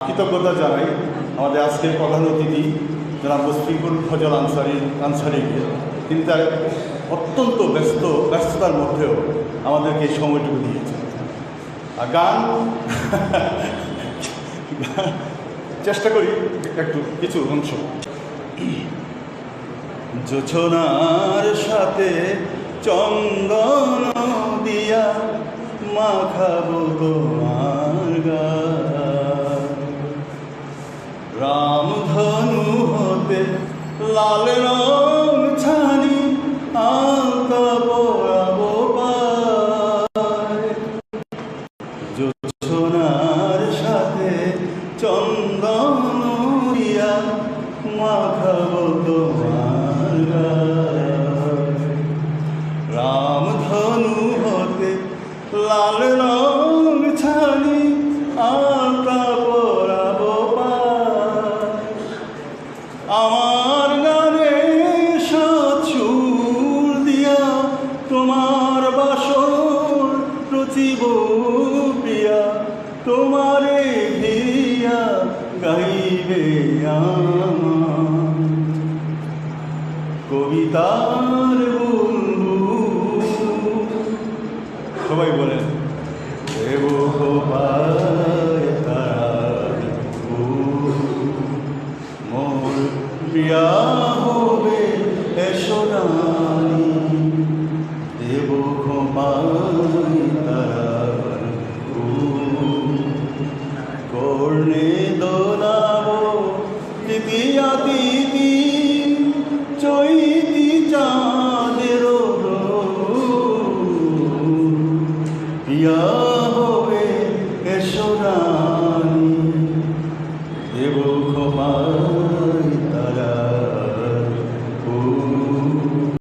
কৃতজ্ঞতা জানাই আমাদের আজকের প্রধান অতিথি, জনাব মুশফিকুল ফজল আনসারি আনসারিকে তিনি তার অত্যন্ত ব্যস্ত ব্যস্ততার মধ্যেও আমাদেরকে এই সময়টুকু দিয়েছেন। আর গান চেষ্টা করি একটু কিছু অংশ। যোছনার সাথে চন্দন দিয়া মাখাবো তোমার রামধনু হতে লাল রং ছানি আলতা পরাবো পায় যোছনার সাথে চন্দন দিয়া মাখাবো গায়। রামধনু হতে লাল রং আমার গানে সুর দিয়া তোমার বাসর রচিব তোমারে ভিয়া গাইবে আমার। কবিতার বন্ধু। সবাই বলেন। বিয়া হবে এসো রানী দেব ক্ষমাই তার কর্ণে দোলাব তৃতীয়া তিথি চৈতি চাঁদের পিয়া